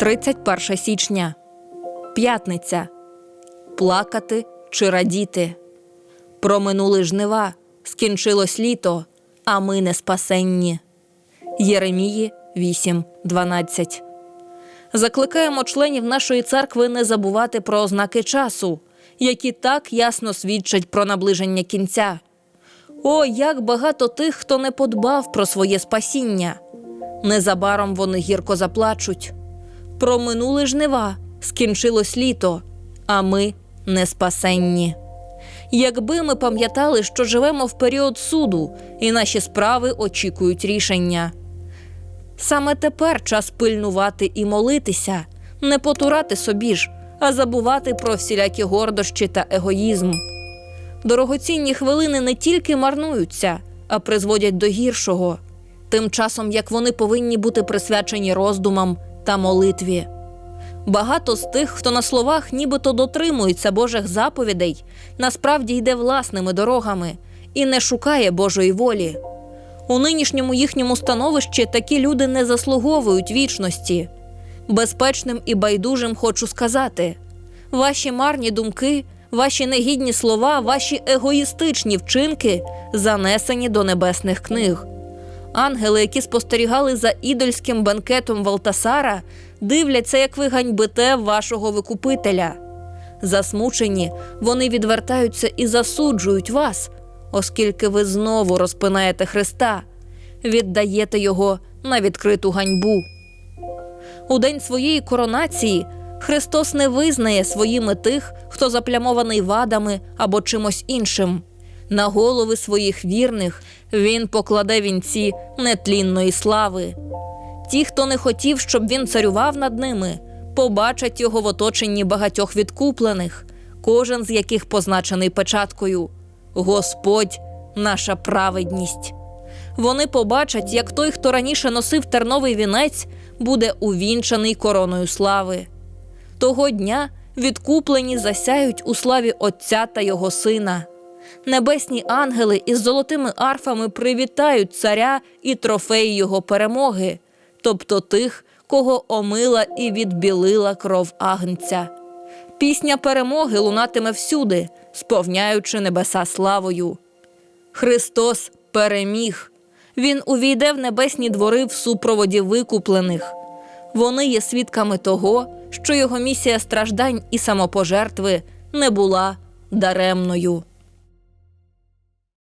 31 січня. П'ятниця. Плакати чи радіти. Проминули жнива, скінчилось літо, а ми не спасенні. Єремії 8.12. Закликаємо членів нашої церкви не забувати про ознаки часу, які так ясно свідчать про наближення кінця. О, як багато тих, хто не подбав про своє спасіння. Незабаром вони гірко заплачуть. Проминули жнива, скінчилось літо, а ми не спасенні. Якби ми пам'ятали, що живемо в період суду, і наші справи очікують рішення. Саме тепер час пильнувати і молитися, не потурати собі ж, а забувати про всілякі гордощі та егоїзм. Дорогоцінні хвилини не тільки марнуються, а призводять до гіршого, тим часом як вони повинні бути присвячені роздумам та молитві. Багато з тих, хто на словах нібито дотримується Божих заповідей, насправді йде власними дорогами і не шукає Божої волі. У нинішньому їхньому становищі такі люди не заслуговують вічності. Безпечним і байдужим хочу сказати: ваші марні думки, ваші негідні слова, ваші егоїстичні вчинки занесені до небесних книг. Ангели, які спостерігали за ідольським бенкетом Валтасара, дивляться, як ви ганьбите вашого викупителя. Засмучені, вони відвертаються і засуджують вас, оскільки ви знову розпинаєте Христа, віддаєте Його на відкриту ганьбу. У день своєї коронації Христос не визнає своїми тих, хто заплямований вадами або чимось іншим. На голови своїх вірних він покладе вінці нетлінної слави. Ті, хто не хотів, щоб він царював над ними, побачать його в оточенні багатьох відкуплених, кожен з яких позначений печаткою Господь, наша праведність. Вони побачать, як той, хто раніше носив терновий вінець, буде увінчаний короною слави. Того дня відкуплені засяють у славі Отця та Його Сина. Небесні ангели із золотими арфами привітають царя і трофеї його перемоги, тобто тих, кого омила і відбілила кров агнця. Пісня перемоги лунатиме всюди, сповняючи небеса славою. Христос переміг. Він увійде в небесні двори в супроводі викуплених. Вони є свідками того, що його місія страждань і самопожертви не була даремною.